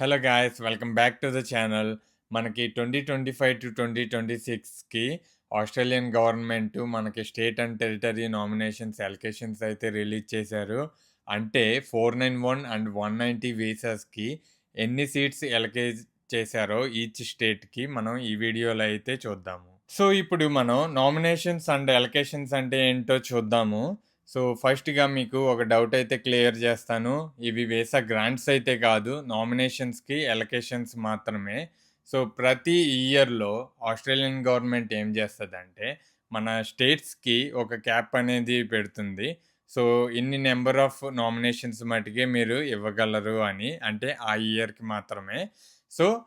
Hello guys welcome back to the channel. మనకి twenty twenty five to twenty twenty సిక్స్కి Australian government మనకి state and territory nominations allocations అయితే release చేశారు. అంటే four nine one and one ninety వీసాస్కి ఎన్ని seats ఎలకేజ్ చేశారో each స్టేట్కి మనం ఈ వీడియోలో అయితే చూద్దాము. సో ఇప్పుడు మనం నామినేషన్స్ అండ్ ఎలకేషన్స్ అంటే ఏంటో చూద్దాము. సో ఫస్ట్గా మీకు ఒక డౌట్ అయితే క్లియర్ చేస్తాను. ఇవి వేసా గ్రాంట్స్ అయితే కాదు. నామినేషన్స్కి ఎలకేషన్స్ మాత్రమే. సో ప్రతి ఇయర్లో ఆస్ట్రేలియన్ గవర్నమెంట్ ఏం చేస్తుందంటే మన స్టేట్స్కి ఒక క్యాప్ అనేది పెడుతుంది. సో ఇన్ని నెంబర్ ఆఫ్ నామినేషన్స్ మటుకే మీరు ఇవ్వగలరు అని అంటే ఆ ఇయర్కి మాత్రమే. సో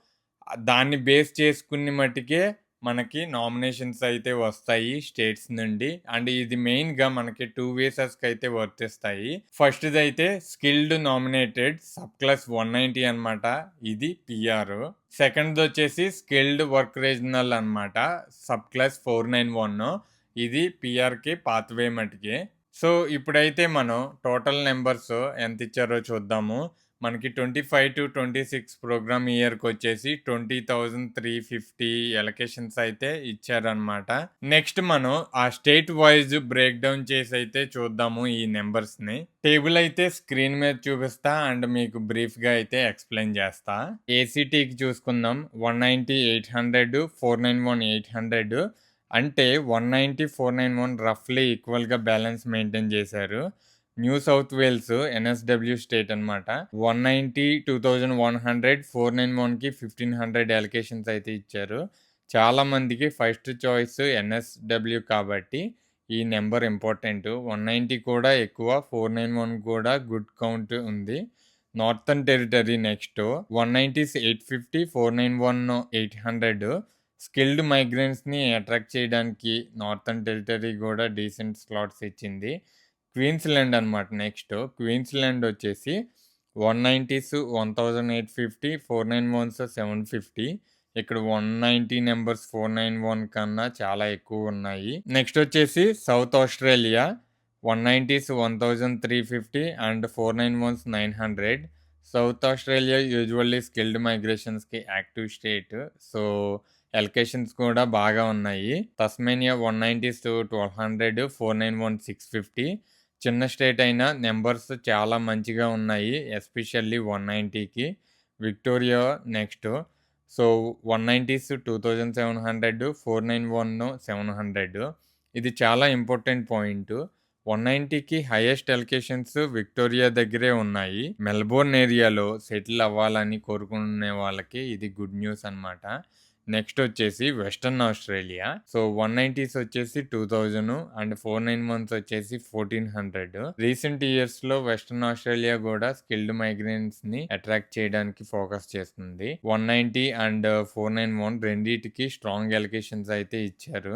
దాన్ని బేస్ చేసుకుని మటుకే మనకి నామినేషన్స్ అయితే వస్తాయి స్టేట్స్ నుండి. అండ్ ఇది మెయిన్గా మనకి టూ వేసెస్కి అయితే వర్తిస్తాయి. ఫస్ట్ది అయితే skilled nominated subclass one ninety అనమాట ఇది పిఆర్. సెకండ్ది వచ్చేసి స్కిల్డ్ వర్క్ రీజనల్ అనమాట sub class four nine one. ఇది పిఆర్కి పాత్వే మటుకే. సో ఇప్పుడైతే మనం టోటల్ నెంబర్స్ ఎంత ఇచ్చారో చూద్దాము. మనకి twenty five to twenty six program ఇయర్కి వచ్చేసి twenty thousand three fifty allocations అయితే ఇచ్చారనమాట నెక్స్ట్ మనం ఆ స్టేట్ వైజ్ బ్రేక్ డౌన్ చేసి అయితే చూద్దాము ఈ నెంబర్స్ని టేబుల్ అయితే స్క్రీన్ మీద చూపిస్తా అండ్ మీకు బ్రీఫ్గా అయితే ఎక్స్ప్లెయిన్ చేస్తా. ఏసీటీకి చూసుకుందాం. One ninety eight hundred four nine one eight hundred అంటే one ninety four nine one రఫ్లీ ఈక్వల్గా బ్యాలెన్స్ మెయింటైన్ చేశారు. New South Wales NSW state అనమాట one ninety two thousand one hundred four nine వన్కి ఫిఫ్టీన్ హండ్రెడ్ ఎలకేషన్స్ అయితే ఇచ్చారు. చాలా మందికి first choice NSW కాబట్టి ఈ నెంబర్ ఇంపార్టెంట్ వన్ నైంటీ కూడా ఎక్కువ ఫోర్ నైన్ వన్ కూడా గుడ్ కౌంట్ ఉంది. Northern Territory next one nineties eight fifty four nine one eight hundred skilled మైగ్రెంట్స్ని attract చేయడానికి నార్థన్ టెరిటరీ కూడా డీసెంట్ స్లాట్స్ ఇచ్చింది. క్వీన్స్ల్యాండ్ అనమాట నెక్స్ట్. క్వీన్స్ల్యాండ్ వచ్చేసి one nineties one thousand eight fifty four nine ones seven fifty. ఇక్కడ one ninety numbers four nine one కన్నా చాలా ఎక్కువ ఉన్నాయి. నెక్స్ట్ వచ్చేసి South Australia one nineties one thousand three fifty and four nine ones nine hundred. South Australia usually skilled మైగ్రేషన్స్కి active state. So allocations కూడా బాగా ఉన్నాయి. Tasmania one nineties twelve hundred four nine one six fifty. చిన్న state అయినా numbers చాలా మంచిగా ఉన్నాయి especially one నైంటీకి Victoria next. So one nineties two thousand seven hundred four nine one seven hundred. ఇది చాలా ఇంపార్టెంట్ పాయింట్. వన్ నైంటీకి highest allocations Victoria దగ్గరే ఉన్నాయి. మెల్బోర్న్ ఏరియాలో సెటిల్ అవ్వాలని కోరుకునే వాళ్ళకి ఇది గుడ్ న్యూస్ అనమాట నెక్స్ట్ వచ్చేసి Western Australia. So one nineties వచ్చేసి two thousand and four nine months వచ్చేసి ఫోర్టీన్ హండ్రెడ్. రీసెంట్ ఇయర్స్లో వెస్టర్న్ ఆస్ట్రేలియా కూడా స్కిల్డ్ మైగ్రెంట్స్ని అట్రాక్ట్ చేయడానికి ఫోకస్ చేస్తుంది. One ninety and four nine one రెండింటికి స్ట్రాంగ్ ఎలికేషన్స్ అయితే ఇచ్చారు.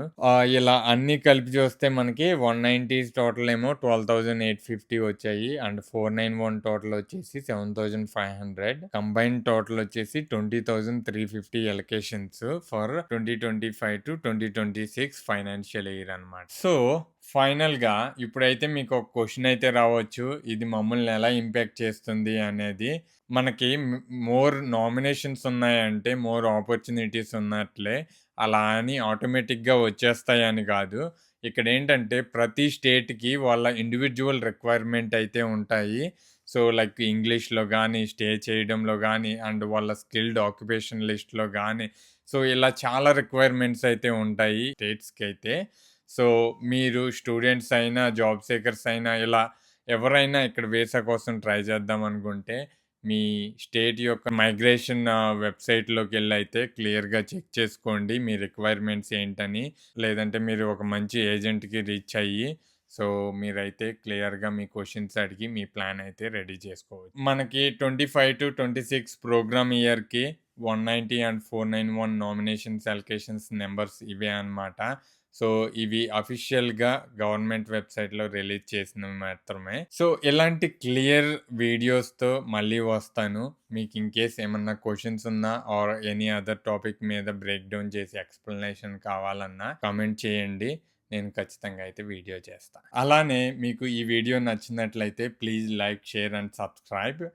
ఇలా అన్ని కలిపి చూస్తే మనకి వన్ నైంటీస్ టోటల్ ఏమో ట్వెల్వ్ థౌసండ్ ఎయిట్ ఫిఫ్టీ వచ్చాయి and four nine one total వచ్చేసి seven thousand five hundred. Combine total వచ్చేసి twenty thousand three fifty allocations for twenty twenty five to twenty twenty six financial year అనమాట so ఫైనల్గా ఇప్పుడైతే మీకు ఒక question అయితే రావచ్చు. ఇది మమ్మల్ని ఎలా ఇంపాక్ట్ చేస్తుంది అనేది. మనకి మోర్ నామినేషన్స్ ఉన్నాయంటే మోర్ ఆపర్చునిటీస్ ఉన్నట్లే అలా అని ఆటోమేటిక్గా వచ్చేస్తాయని కాదు. ఇక్కడ ఏంటంటే ప్రతి స్టేట్కి వాళ్ళ ఇండివిజువల్ రిక్వైర్మెంట్ అయితే ఉంటాయి. సో లైక్ ఇంగ్లీష్లో కానీ స్టే చేయడంలో కానీ అండ్ వాళ్ళ స్కిల్డ్ ఆక్యుపేషన్ లిస్ట్లో కానీ సో ఇలా చాలా రిక్వైర్మెంట్స్ అయితే ఉంటాయి స్టేట్స్కి అయితే సో మీరు స్టూడెంట్స్ అయినా జాబ్ సేకర్స్ అయినా ఇలా ఎవరైనా ఇక్కడ వీసా కోసం ట్రై చేద్దాం అనుకుంటే మీ స్టేట్ యొక్క మైగ్రేషన్ వెబ్సైట్లోకి వెళ్ళి అయితే క్లియర్గా చెక్ చేసుకోండి మీ రిక్వైర్మెంట్స్ ఏంటని. లేదంటే మీరు ఒక మంచి ఏజెంట్కి రీచ్ అయ్యి సో మీరైతే క్లియర్గా మీ క్వశ్చన్స్ అడిగి మీ ప్లాన్ అయితే రెడీ చేసుకోవచ్చు. మనకి twenty five to twenty six program ఇయర్కి one ninety and four nine one nominations allocations numbers ఇవే అనమాట సో ఇవి అఫీషియల్గా గవర్నమెంట్ వెబ్సైట్లో రిలీజ్ చేసినవి మాత్రమే. సో ఇలాంటి క్లియర్ వీడియోస్తో మళ్ళీ వస్తాను. మీకు ఇన్ కేస్ ఏమన్నా క్వశ్చన్స్ ఉన్నా ఆర్ ఎనీ అదర్ టాపిక్ మీద బ్రేక్ డౌన్ చేసి ఎక్స్ప్లెనేషన్ కావాలన్నా కమెంట్ చేయండి. నేను ఖచ్చితంగా అయితే వీడియో చేస్తాను అలానే మీకు ఈ వీడియో నచ్చినట్లయితే please like share and subscribe.